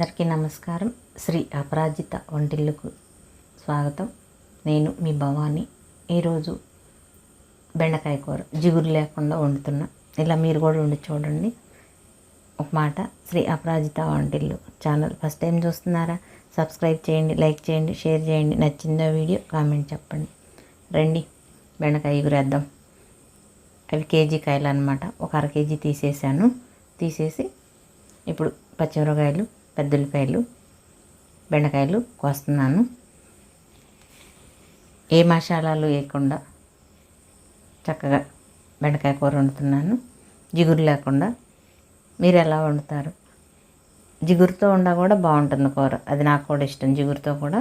అందరికీ నమస్కారం. శ్రీ అపరాజిత వంటిల్లుకు స్వాగతం. నేను మీ భవాని. ఈరోజు బెండకాయ కూర. జిగురు లేకుండా వండుతున్నా. ఇలా మీరు కూడా వండి చూడండి. ఒక మాట Shri Aparajita Vantillu channel first time చూస్తున్నారా? సబ్స్క్రైబ్ చేయండి లైక్ చేయండి షేర్ చేయండి. నచ్చిందో వీడియో కామెంట్ చెప్పండి. రండి బెండకాయ ఎగురేద్దాం. అవి కేజీ కాయలు అనమాట ఒక అర కేజీ తీసేసాను. తీసేసి ఇప్పుడు పచ్చిమిరకాయలు పెద్ద బెండకాయలు కోస్తున్నాను. ఏ మసాలాలు వేయకుండా చక్కగా బెండకాయ కూర వండుతున్నాను. జిగురు లేకుండా. మీరు ఎలా వండుతారు? జిగురుతో ఉండా కూడా బాగుంటుంది కూర. అది నాకు కూడా ఇష్టం జిగురుతో కూడా.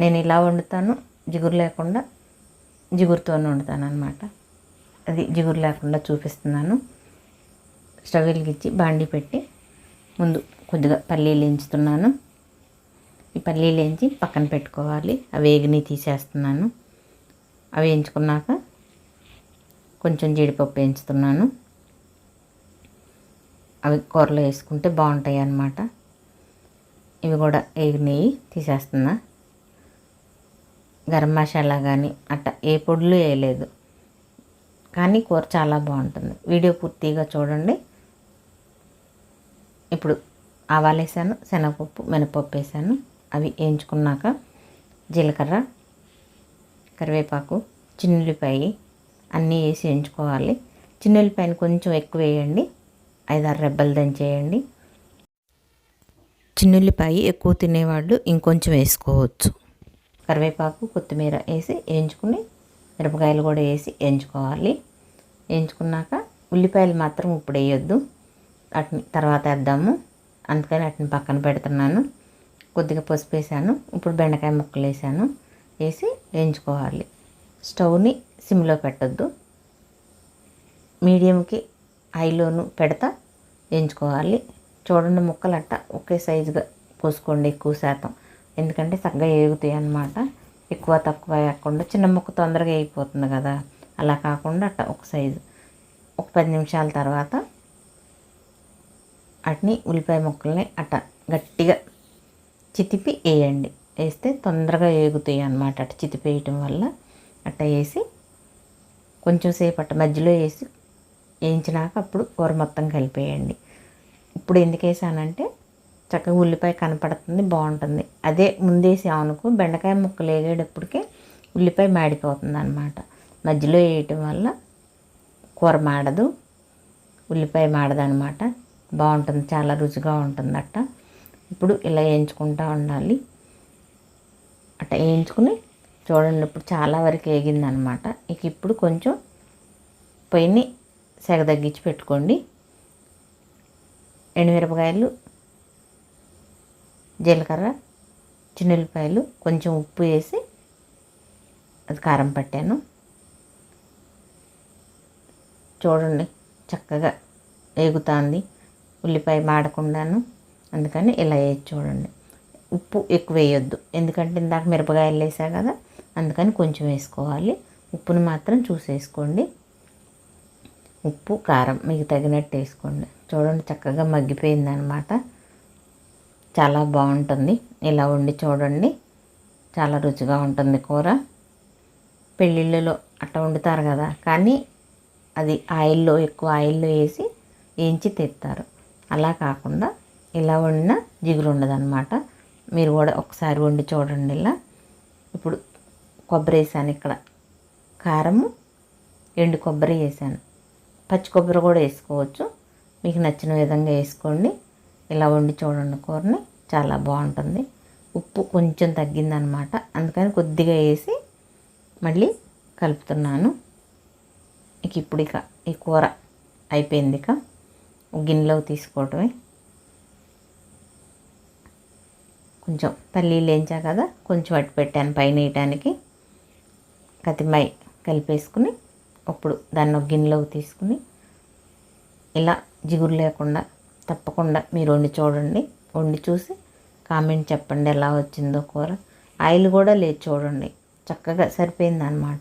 నేను ఇలా వండుతాను జిగురు లేకుండా జిగురుతోనే వండుతాను అనమాట అది జిగురు లేకుండా చూపిస్తున్నాను. స్టవ్ వెలిగించి బాండి పెట్టి ముందు కొద్దిగా పల్లీలు వేయించుతున్నాను. ఈ పల్లీలు వేయించి పక్కన పెట్టుకోవాలి. అవి వేగిని తీసేస్తున్నాను. అవి వేయించుకున్నాక కొంచెం జీడిపప్పు వేయించుతున్నాను. అవి కూరలో వేసుకుంటే బాగుంటాయి అన్నమాట. ఇవి కూడా వేగినవి తీసేస్తున్నా. గరం మసాలా కానీ అట్ట ఏ పొడులు వేయలేదు. కానీ కూర చాలా బాగుంటుంది. వీడియో పూర్తిగా చూడండి. ఇప్పుడు ఆవాలు వేసాను శనగపప్పు మినపప్పు వేసాను. అవి వేయించుకున్నాక జీలకర్ర కరివేపాకు చిన్నుల్లిపాయ అన్నీ వేసి వేయించుకోవాలి. చిన్నుల్లిపాయని కొంచెం ఎక్కువ వేయండి. ఐదారు రెబ్బలు దంచేయండి. చిన్నుల్లిపాయ ఎక్కువ తినేవాళ్ళు ఇంకొంచెం వేసుకోవచ్చు. కరివేపాకు కొత్తిమీర వేసి వేయించుకుని మిరపకాయలు కూడా వేసి వేయించుకోవాలి. వేయించుకున్నాక ఉల్లిపాయలు మాత్రం ఇప్పుడు వేయొద్దు. వాటిని తర్వాత వేద్దాము. అందుకని వాటిని పక్కన పెడుతున్నాను. కొద్దిగా పసుపు వేసాను. ఇప్పుడు బెండకాయ ముక్కలు వేసాను. వేసి వేయించుకోవాలి. స్టవ్ని సిమ్లో పెట్టద్దు. మీడియంకి హైలోను పెడతా వేయించుకోవాలి. చూడండి ముక్కలు అట్ట ఒకే సైజుగా పోసుకోండి ఎక్కువ శాతం. ఎందుకంటే చక్కగా ఏగుతాయి అన్నమాట. ఎక్కువ తక్కువ వేయకుండా చిన్న ముక్క తొందరగా వేయిపోతుంది కదా. అలా కాకుండా అట్ట ఒక సైజు. ఒక పది నిమిషాల తర్వాత వాటిని ఉల్లిపాయ ముక్కల్ని అట్ట గట్టిగా చితిపి వేయండి. వేస్తే తొందరగా వేగుతాయి అన్నమాట. అటు చితిపి వేయటం వల్ల అట్ట వేసి కొంచెం సేపు అట్ట మధ్యలో వేసి వేయించినాక అప్పుడు కూర మొత్తం కలిపేయండి. ఇప్పుడు ఎందుకు వేసానంటే చక్కగా ఉల్లిపాయ కనపడుతుంది బాగుంటుంది. అదే ముందేసామనుకో బెండకాయ ముక్కలు వేగేటప్పటికే ఉల్లిపాయ మాడిపోతుంది అనమాట మధ్యలో వేయటం వల్ల కూర మాడదు ఉల్లిపాయ మాడదనమాట బాగుంటుంది చాలా రుచిగా ఉంటుంది ఇప్పుడు ఇలా వేయించుకుంటూ ఉండాలి. అట్ట వేయించుకుని చూడండి ఇప్పుడు చాలా వరకు వేగిందనమాట. ఇక ఇప్పుడు కొంచెం పొయ్యిని సెగ తగ్గించి పెట్టుకోండి. ఎండుమిరపకాయలు జీలకర్ర చిన్నెల్లిపాయలు కొంచెం ఉప్పు వేసి అది కారం పట్టాను. చూడండి చక్కగా వేగుతుంది. ఉల్లిపాయ మాడకుండాను. అందుకని ఇలా వేసి చూడండి. ఉప్పు ఎక్కువ వేయొద్దు. ఎందుకంటే ఇందాక మిరపకాయలు వేసా కదా అందుకని కొంచెం వేసుకోవాలి. ఉప్పుని మాత్రం చూసేసుకోండి. ఉప్పు కారం మీకు తగినట్టు వేసుకోండి. చూడండి చక్కగా మగ్గిపోయింది అనమాట చాలా బాగుంటుంది. ఇలా వండి చూడండి. చాలా రుచిగా ఉంటుంది కూర. పెళ్ళిళ్ళలో అట్ట వండుతారు కదా కానీ అది ఆయిల్లో ఎక్కువ ఆయిల్లో వేసి వేయించి తెస్తారు. అలా కాకుండా ఇలా వండిన జిగురు ఉండదన్నమాట. మీరు కూడా ఒకసారి వండి చూడండి ఇలా. ఇప్పుడు కొబ్బరి వేసాను ఇక్కడ. కారము ఎండు కొబ్బరి వేసాను. పచ్చి కొబ్బరి కూడా వేసుకోవచ్చు. మీకు నచ్చిన విధంగా వేసుకోండి. ఇలా వండి చూడండి కూరని. చాలా బాగుంటుంది. ఉప్పు కొంచెం తగ్గిందనమాట అందుకని కొద్దిగా వేసి మళ్ళీ కలుపుతున్నాను. ఇక ఇప్పుడు ఇక ఈ కూర అయిపోయింది ఇక. గిన్నెలో తీసుకోవటమే. కొంచెం పల్లీలు వేయించా కదా కొంచెం అట్టు పెట్టాను పైన వేయటానికి. కతిమాయి కలిపేసుకుని అప్పుడు దాన్ని ఒక గిన్నెలోకి తీసుకుని ఇలా జిగురు లేకుండా తప్పకుండా మీరు వండి చూడండి. వండి చూసి కామెంట్ చెప్పండి ఎలా వచ్చిందో కూర. ఆయిల్ కూడా లేదు చూడండి చక్కగా సరిపోయింది అనమాట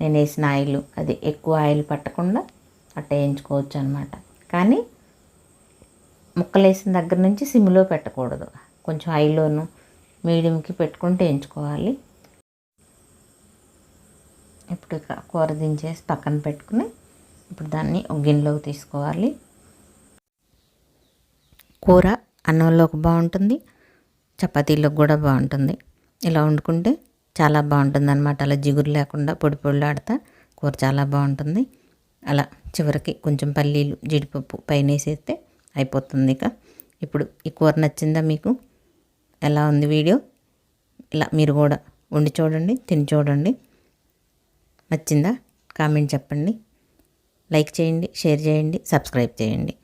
నేను వేసిన ఆయిల్ అది ఎక్కువ ఆయిల్ పట్టకుండా అట్ట వేయించుకోవచ్చు అనమాట కానీ ముక్కలు వేసిన దగ్గర నుంచి సిమ్లో పెట్టకూడదు. కొంచెం హైలోను మీడియంకి పెట్టుకుంటే వేయించుకోవాలి ఇప్పుడు కూర దించేసి పక్కన పెట్టుకుని ఇప్పుడు దాన్ని గిన్నెలోకి తీసుకోవాలి. కూర అన్నంలోకి బాగుంటుంది చపాతీలోకి కూడా బాగుంటుంది. ఇలా వండుకుంటే చాలా బాగుంటుంది అనమాట అలా జిగురు లేకుండా పొడి పొడిలాడుతా కూర చాలా బాగుంటుంది. అలా చివరికి కొంచెం పల్లీలు జీడిపప్పు పైన వేసేస్తే అయిపోతుంది ఇక. ఇప్పుడు ఈ కూర నచ్చిందా మీకు? ఎలా ఉంది వీడియో? ఇలా మీరు కూడా వండి చూడండి తిని చూడండి. నచ్చిందా? కామెంట్ చెప్పండి. లైక్ చేయండి షేర్ చేయండి సబ్స్క్రైబ్ చేయండి.